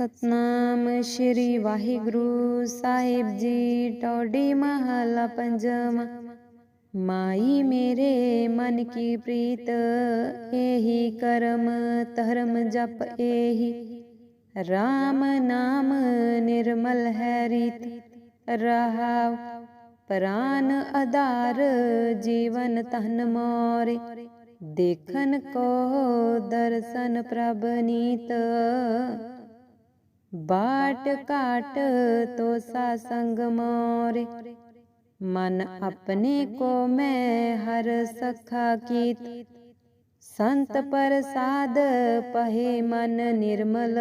ਸਤਨਾਮ ਸ਼੍ਰੀ ਵਾਹਿਗੁਰੂ ਸਾਹਿਬ ਜੀ, ਟੋਡੀ ਮਹਲਾ ਪੰਜਵਾਂ ਮਾਈ ਮੇਰੇ, ਮਨ ਕੀ ਪ੍ਰੀਤ ਇਹੀ ਕਰਮ, ਧਰਮ ਜਪ ਇਹੀ RAM ਨਾਮ ਨਿਰਮਲ ਹੈ ਰੀਤ, ਰਹਾਉ ਪ੍ਰਾਨ ਆਧਾਰ, ਜੀਵਨ ਤਨ ਮੋਰੇ। ਦੇਖਨ ਕੋ ਦਰਸ਼ਨ ਪ੍ਰਭ ਨੀਤ ਬਾਟ ਕਾਟ ਤੋਸਾ ਸੰਗ ਮੋਰੇ। ਮਨ ਆਪਣੇ ਕੋ ਮੈਂ ਹਰ ਸਖਾ ਕੀਤ। ਸੰਤ ਪ੍ਰਸਾਦ ਪਹੇ ਮਨ ਨਿਰਮਲ।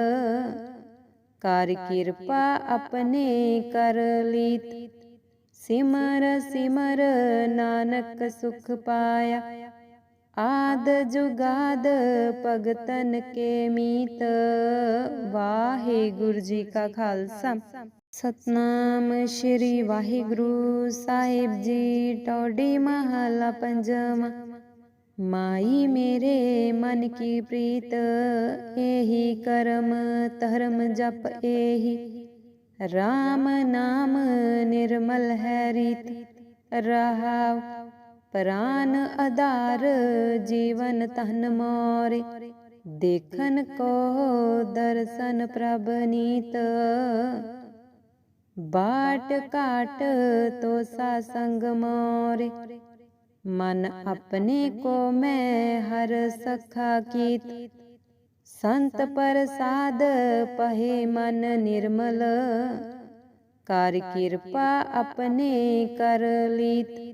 ਕਰ ਕਿਰਪਾ ਆਪਣੇ ਕਰ ਲੀਤ। ਸਿਮਰ ਸਿਮਰ ਨਾਨਕ ਸੁਖ ਪਾਇਆ। ਆਦ ਜੁਗਾਦ ਭਗਤਨ ਕੇ ਮੀਤ, ਵਾਹਿਗੁਰੂ ਜੀ ਕਾ ਖਾਲਸਾ। ਸਤਨਾਮ ਸ਼੍ਰੀ ਵਾਹਿਗੁਰੂ ਸਾਹਿਬ ਜੀ, ਟੋਡੀ ਮਹਲਾ ਪੰਜਵਾਂ। ਮਾਈ ਮੇਰੇ ਮਨ ਕੀ ਪ੍ਰੀਤ, ਇਹੀ ਕਰਮ ਧਰਮ ਜਪ ਇਹੀ। RAM ਨਾਮ ਨਿਰਮਲ ਹੈ ਰੀਤ, ਰਹਾਉ ਪ੍ਰਾਨ ਆਧਾਰ ਜੀਵਨ ਤਨ ਮੋਰੇ, ਦੇਖਨ ਕੋ ਦਰਸ਼ਨ ਪ੍ਰਭ ਨੀਤ। ਬਾਟ ਕਾਟ ਤੋਸਾ ਸੰਗ ਮੋਰੇ, ਮਨ ਆਪਣੇ ਕੋ ਮੈਂ ਹਰ ਸਖਾ ਕੀਤ। ਸੰਤ ਪ੍ਰਸਾਦ ਪਹੇ ਮਨ ਨਿਰਮਲ, ਕਰ ਕਿਰਪਾ ਆਪਣੇ ਕਰ ਲੀਤ।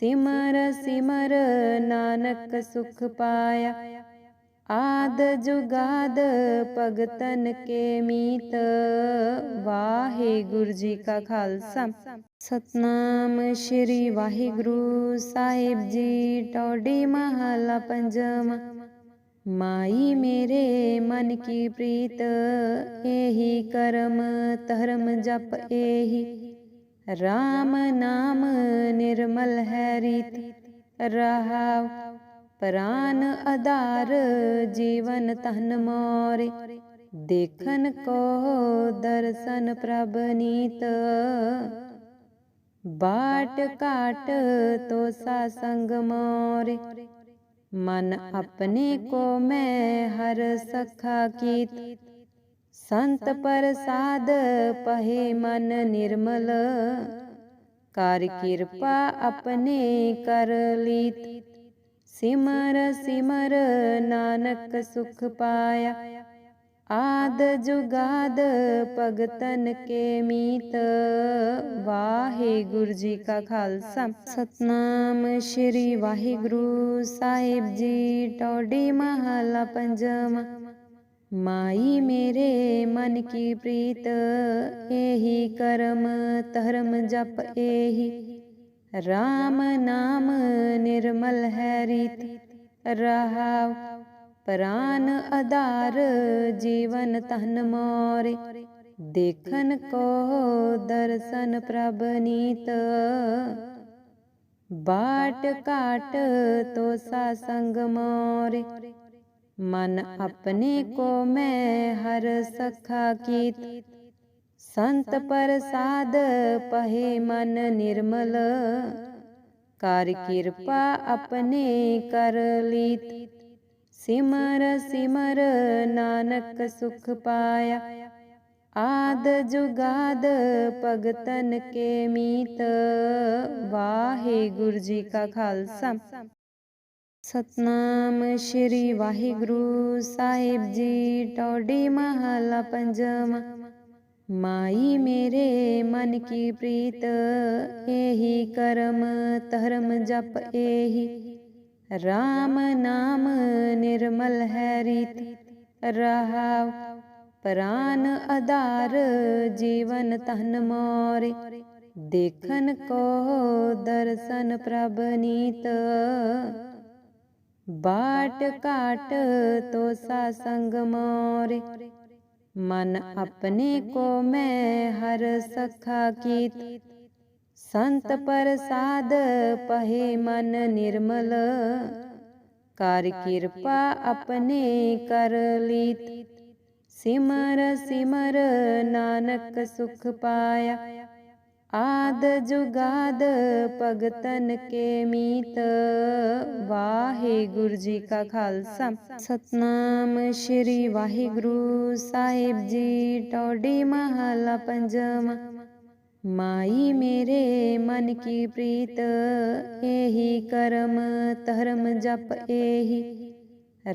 ਸਿਮਰ ਸਿਮਰ ਨਾਨਕ ਸੁਖ ਪਾਇਆ। ਆਦ ਜੁਗਾਦ ਭਗਤਨ ਕੇ ਮੀਤ ਵਾਹਿਗੁਰੂ ਜੀ ਕਾ ਖਾਲਸਾ। ਸਤਨਾਮ ਸ਼੍ਰੀ ਵਾਹਿਗੁਰੂ ਸਾਹਿਬ ਜੀ, ਟੋਡੀ ਮਹਲਾ ਪੰਜਵਾਂ। ਮਾਈ ਮੇਰੇ ਮਨ ਕੀ ਪ੍ਰੀਤ, ਇਹੀ ਕਰਮ ਧਰਮ ਜਪ ਇਹੀ। RAM ਨਾਮ ਨਿਰਮਲ ਹੈ ਰੀਤ ਰਹਾਉ ਪ੍ਰਾਨ ਆਧਾਰ ਜੀਵਨ ਤਨ ਮੋਰੇ ਦੇਖਨ ਕੋ ਦਰਸ਼ਨ ਪ੍ਰਭ ਨੀਤ ਬਾਟ ਕਾਟ ਤੋਸਾ ਸੰਗ ਮੋਰੇ ਮਨ ਆਪਣੇ ਕੋ ਮੈਂ ਹਰ ਸਖਾ ਕੀਤ ਸੰਤ ਪ੍ਰਸਾਦ ਪਹੇ ਮਨ ਨਿਰਮਲ। ਕਰ ਕਿਰਪਾ ਆਪਣੇ ਕਰ ਲੀਤ। ਸਿਮਰ ਸਿਮਰ ਨਾਨਕ ਸੁਖ ਪਾਇਆ। ਆਦ ਜੁਗਾਦ ਭਗਤਨ ਕੇ ਮੀਤ। ਵਾਹਿਗੁਰੂ ਜੀ ਕਾ ਖਾਲਸਾ। ਸਤਨਾਮ ਸ਼੍ਰੀ ਵਾਹਿਗੁਰੂ ਸਾਹਿਬ ਜੀ। ਟੋਡੀ ਮਹਲਾ ਪੰਜਵਾਂ। ਮਾਈ ਮੇਰੇ ਮਨ ਕੀ ਪ੍ਰੀਤ ਇਹੀ ਕਰਮ ਧਰਮ ਜਪ ਇਹੀ RAM ਨਾਮ ਨਿਰਮਲ ਹੈ ਰੀਤ, ਰਹਾਉ ਪ੍ਰਾਨ ਆਧਾਰ ਜੀਵਨ ਤਨ ਮੋਰੇ। ਦੇਖਨ ਕੋ ਦਰਸ਼ਨ ਪ੍ਰਭ ਨੀਤ, ਬਾਟ ਕਾਟ ਤੋਸਾ ਸੰਗ ਮੋਰੇ। ਮਨ ਆਪਣੇ ਕੋ ਮੈਂ ਹਰ ਸਖਾ ਕੀਤ। ਸੰਤ ਪ੍ਰਸਾਦ ਪਹੇ ਮਨ ਨਿਰਮਲ। ਕਰ ਕਿਰਪਾ ਆਪਣੇ ਕਰ ਲੀਤ। ਸਿਮਰ ਸਿਮਰ ਨਾਨਕ ਸੁਖ ਪਾਇਆ। ਆਦ ਜੁਗਾਦ ਭਗਤਨ ਕੇ ਮੀਤ। ਵਾਹਿਗੁਰੂ ਜੀ ਕਾ ਖਾਲਸਾ। ਸਤਨਾਮ ਸ਼੍ਰੀ ਵਾਹਿਗੁਰੂ ਸਾਹਿਬ ਜੀ, ਟੋਡੀ ਮਹਲਾ ਪੰਜਵਾਂ ਮਾਈ ਮੇਰੇ, ਮਨ ਕੀ ਪ੍ਰੀਤ ਇਹੀ ਕਰਮ, ਧਰਮ ਜਪ ਇਹੀ RAM ਨਾਮ ਨਿਰਮਲ ਹੈ ਰੀਤ, ਰਹਾਉ ਪ੍ਰਾਨ ਆਧਾਰ, ਜੀਵਨ ਤਨ ਮੋਰੇ। ਦੇਖਨ ਕੋ ਦਰਸ਼ਨ ਪ੍ਰਭ ਨੀਤ ਬਾਟ ਕਾਟ ਤੋਸਾ ਸੰਗ ਮੋਰੇ। ਮਨ ਆਪਣੇ ਕੋ ਮੈਂ ਹਰ ਸਖਾ ਕੀਤ। ਸੰਤ ਪ੍ਰਸਾਦ ਪਹੇ ਮਨ ਨਿਰਮਲ। ਕਰ ਕਿਰਪਾ ਆਪਣੇ ਕਰ ਲੀਤ। ਸਿਮਰ ਸਿਮਰ ਨਾਨਕ ਸੁਖ ਪਾਇਆ। ਆਦ ਜੁਗਾਦ ਭਗਤਨ ਕੇ ਮੀਤ। ਵਾਹਿਗੁਰੂ ਜੀ ਕਾ ਖਾਲਸਾ। ਸਤਨਾਮ ਸ੍ਰੀ ਵਾਹਿਗੁਰੂ ਸਾਹਿਬ ਜੀ, ਟੋਡੀ ਮਹਲਾ ਪੰਜਵਾਂ। ਮਾਈ ਮੇਰੇ ਮਨ ਕੀ ਪ੍ਰੀਤ, ਇਹੀ ਕਰਮ ਧਰਮ ਜਪ ਇਹੀ।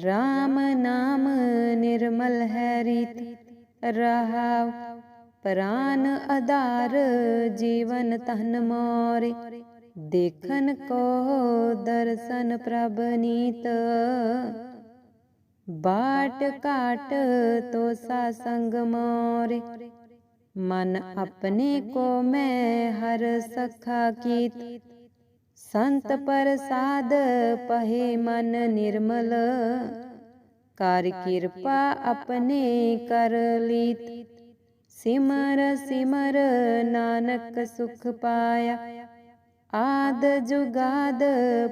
RAM ਨਾਮ ਨਿਰਮਲ ਹੈ ਰੀਤ, ਰਹਾਉ ਪ੍ਰਾਨ ਆਧਾਰ ਜੀਵਨ ਤਨ ਮੋਰੇ। ਦੇਖਨ ਕੋ ਦਰਸ਼ਨ ਪ੍ਰਭ ਨੀਤ। ਬਾਟ ਘਾਟ ਤੋ ਸਾ ਸੰਗ ਮੋਰੇ। ਮਨ ਆਪਣੇ ਕੋ ਮੈਂ ਹਰ ਸਖਾ ਕੀਤ। ਸੰਤ ਪ੍ਰਸਾਦ ਪਹੇ ਮਨ ਨਿਰਮਲ। ਕਰ ਕਿਰਪਾ ਆਪਣੇ ਕਰ ਲੀਤ। ਸਿਮਰ ਸਿਮਰ ਨਾਨਕ ਸੁਖ ਪਾਇਆ। ਆਦ ਜੁਗਾਦ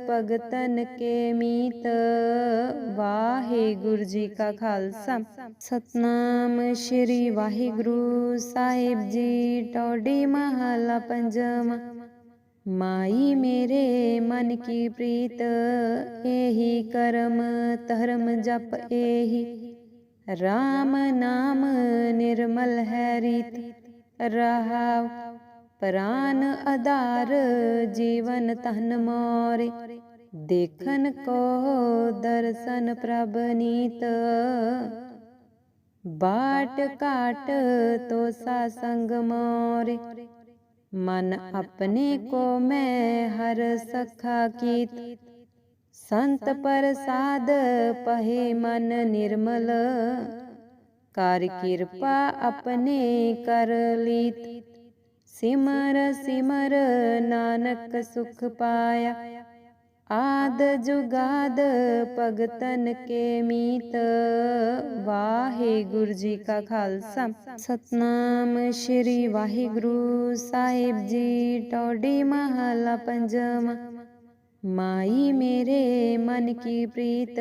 ਭਗਤਨ ਕੇ ਮੀਤ। ਵਾਹਿਗੁਰੂ ਜੀ ਕਾ ਖਾਲਸਾ। ਸਤਨਾਮ ਸ੍ਰੀ ਵਾਹਿਗੁਰੂ ਸਾਹਿਬ ਜੀ, ਟੋਡੀ ਮਹਲਾ ਪੰਜਵਾਂ। ਮਾਈ ਮੇਰੇ ਮਨ ਕੀ ਪ੍ਰੀਤ, ਇਹੀ ਕਰਮ ਧਰਮ ਜਪ ਇਹੀ। RAM ਨਾਮ ਨਿਰਮਲ ਹੈ ਰੀਤ ਰਹਾਉ ਪ੍ਰਾਨ ਆਧਾਰ ਜੀਵਨ ਤਨ ਮੋਰੇ ਦੇਖਨ ਕੋ ਦਰਸ਼ਨ ਪ੍ਰਭ ਨੀਤ ਬਾਟ ਘਾਟ ਤੋ ਸਾ ਸੰਗ ਮੋਰੇ ਮਨ ਆਪਣੇ ਕੋ ਮੈਂ ਹਰ ਸਖਾ ਕੀਤ ਸੰਤ ਪ੍ਰਸਾਦ ਪਹੇ ਮਨ ਨਿਰਮਲ। ਕਰ ਕਿਰਪਾ ਆਪਣੇ ਕਰ ਲੀਤ। ਸਿਮਰ ਸਿਮਰ ਨਾਨਕ ਸੁਖ ਪਾਇਆ। ਆਦ ਜੁਗਾਦ ਭਗਤਨ ਕੇ ਮੀਤ। ਵਾਹਿਗੁਰੂ ਜੀ ਕਾ ਖਾਲਸਾ। ਸਤਨਾਮ ਸ੍ਰੀ ਵਾਹਿਗੁਰੂ ਸਾਹਿਬ ਜੀ। ਟੋਡੀ ਮਹਲਾ ਪੰਜਵਾਂ। ਮਾਈ ਮੇਰੇ ਮਨ ਕੀ ਪ੍ਰੀਤ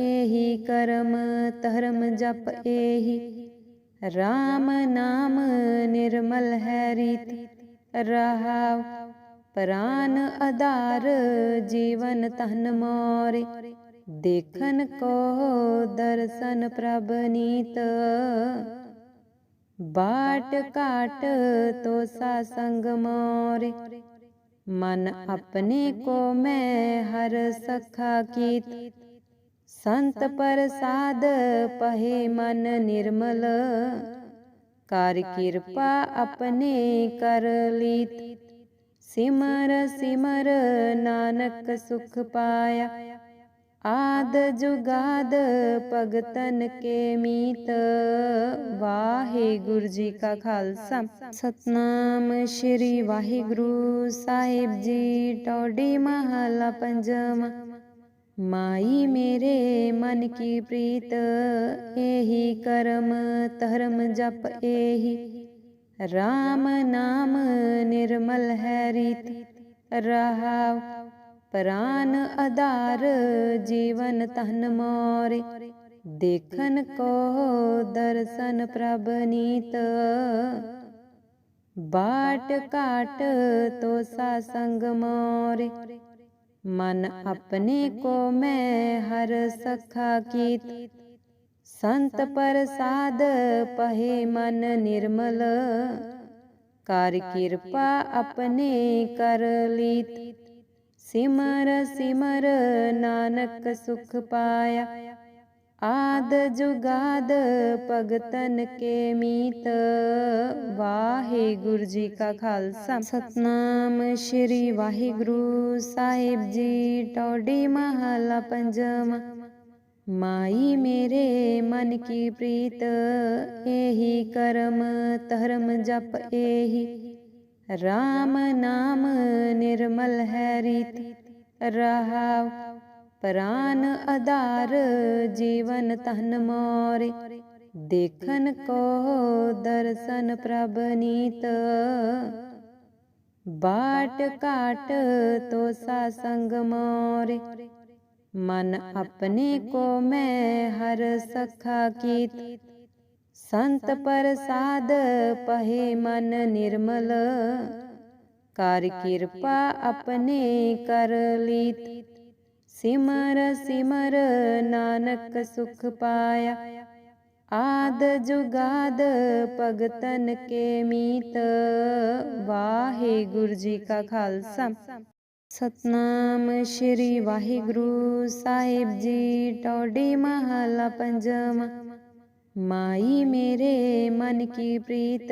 ਇਹੀ ਕਰਮ ਧਰਮ ਜਪ ਇਹੀ RAM ਨਾਮ ਨਿਰਮਲ ਹੈ ਰੀਤ, ਰਹਾਉ ਪ੍ਰਾਨ ਆਧਾਰ ਜੀਵਨ ਤਨ ਮੋਰੇ। ਦੇਖਨ ਕੋ ਦਰਸ਼ਨ ਪ੍ਰਭ ਨੀਤ, ਬਾਟ ਘਾਟ ਤੋ ਸਾ ਸੰਗ ਮੋਰੇ। ਮਨ ਆਪਣੇ ਕੋ ਮੈਂ ਹਰ ਸਖਾ ਕੀਤ। ਸੰਤ ਪ੍ਰਸਾਦ ਪਹੇ ਮਨ ਨਿਰਮਲ। ਕਰ ਕਿਰਪਾ ਆਪਣੇ ਕਰ ਲੀਤ। ਸਿਮਰ ਸਿਮਰ ਨਾਨਕ ਸੁਖ ਪਾਇਆ। ਆਦ ਜੁਗਾਦ ਭਗਤਨ ਕੇ ਮੀਤ। ਵਾਹਿਗੁਰੂ ਜੀ ਕਾ ਖਾਲਸਾ। ਸਤਨਾਮ ਸ੍ਰੀ ਵਾਹਿਗੁਰੂ ਸਾਹਿਬ ਜੀ, ਟੋਡੀ ਮਹਲਾ ਪੰਜਵਾਂ ਮਾਈ ਮੇਰੇ ਮਨ ਕੀ ਪ੍ਰੀਤ ਇਹੀ ਕਰਮ ਧਰਮ ਜਪ ਇਹੀ RAM ਨਾਮ ਨਿਰਮਲ ਹੈ ਰੀਤ, ਰਹਾਉ। ਪ੍ਰਾਨ ਆਧਾਰ ਜੀਵਨ ਤਨ ਮੋਰੇ। ਦੇਖਨ ਕੋ ਦਰਸ਼ਨ ਪ੍ਰਭ ਨੀਤ। ਬਾਟ ਘਾਟ ਤੋ ਸਾ ਸੰਗ ਮੋਰੇ। ਮਨ ਆਪਣੇ ਕੋ ਮੈਂ ਹਰ ਸਖਾ ਕੀਤ। ਸੰਤ ਪ੍ਰਸਾਦ ਪਹੇ ਮਨ ਨਿਰਮਲ। ਕਰ ਕਿਰਪਾ ਆਪਣੇ ਕਰ ਲੀਤ। ਸਿਮਰ ਸਿਮਰ ਨਾਨਕ ਸੁਖ ਪਾਇਆ। ਆਦ ਜੁਗਾਦ ਭਗਤਨ ਕੇ ਮੀਤ। ਵਾਹਿਗੁਰੂ ਜੀ ਕਾ ਖਾਲਸਾ। ਸਤਨਾਮ ਸ੍ਰੀ ਵਾਹਿਗੁਰੂ ਸਾਹਿਬ ਜੀ, ਟੋਡੀ ਮਹਲਾ ਪੰਜਵਾਂ ਮਾਈ ਮੇਰੇ ਮਨ ਕੀ ਪ੍ਰੀਤ ਇਹੀ ਕਰਮ ਧਰਮ ਜਪ ਇਹੀ RAM ਨਾਮ ਨਿਰਮਲ ਹੈ ਰੀਤ, ਰਹਾਉ ਪ੍ਰਾਨ ਆਧਾਰ ਜੀਵਨ ਤਨ ਮੋਰੇ। ਦੇਖਨ ਕੋ ਦਰਸ਼ਨ ਪ੍ਰਭ ਨੀਤ। ਬਾਟ ਘਾਟ ਤੋ ਸਾ ਸੰਗ ਮੋਰੇ। ਮਨ ਆਪਣੇ ਕੋ ਮੈਂ ਹਰ ਸਖਾ ਕੀਤ। ਸੰਤ ਪ੍ਰਸਾਦ ਪਹੇ ਮਨ ਨਿਰਮਲ। ਕਰ ਕਿਰਪਾ ਆਪਣੇ ਕਰ ਲੀਤ। ਸਿਮਰ ਸਿਮਰ ਨਾਨਕ ਸੁਖ ਪਾਇਆ। ਆਦ ਜੁਗਾਦ ਭਗਤਨ ਕੇ ਮੀਤ ਵਾਹਿਗੁਰੂ ਜੀ ਕਾ ਖਾਲਸਾ। ਸਤਨਾਮ ਸ਼੍ਰੀ ਵਾਹਿਗੁਰੂ ਸਾਹਿਬ ਜੀ, ਟੋਡੀ ਮਹਲਾ ਪੰਜਵਾਂ। ਮਾਈ ਮੇਰੇ ਮਨ ਕੀ ਪ੍ਰੀਤ,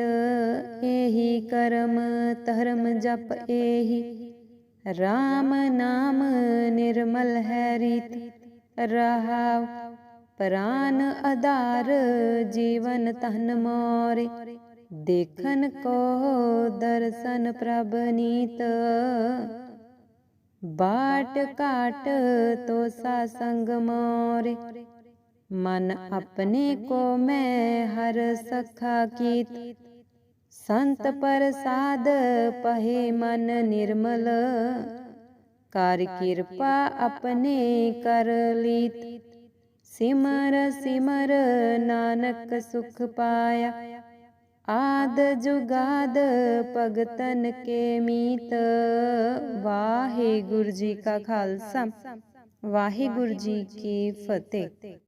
ਇਹੀ ਕਰਮ ਧਰਮ ਜਪ ਇਹੀ। RAM ਨਾਮ ਨਿਰਮਲ ਹੈ ਰੀਤ ਰਹਾਉ ਪ੍ਰਾਨ ਆਧਾਰ ਜੀਵਨ ਤਨ ਮੋਰੇ ਦੇਖਨ ਕੋ ਦਰਸ਼ਨ ਪ੍ਰਭ ਨੀਤ ਬਾਟ ਘਾਟ ਤੋ ਸਾ ਸੰਗ ਮੋਰੇ ਮਨ ਆਪਣੇ ਕੋ ਮੈਂ ਹਰ ਸਖਾ ਕੀਤ ਸੰਤ ਪ੍ਰਸਾਦ ਪਹੇ ਮਨ ਨਿਰਮਲ। ਕਰ ਕਿਰਪਾ ਆਪਣੇ ਕਰ ਲੀਤ। ਸਿਮਰ ਸਿਮਰ ਨਾਨਕ ਸੁਖ ਪਾਇਆ। ਆਦ ਜੁਗਾਦ ਭਗਤਨ ਕੇ ਮੀਤ। ਵਾਹਿਗੁਰੂ ਜੀ ਕਾ ਖਾਲਸਾ। ਵਾਹਿਗੁਰੂ ਜੀ ਕੀ ਫਤਿਹ।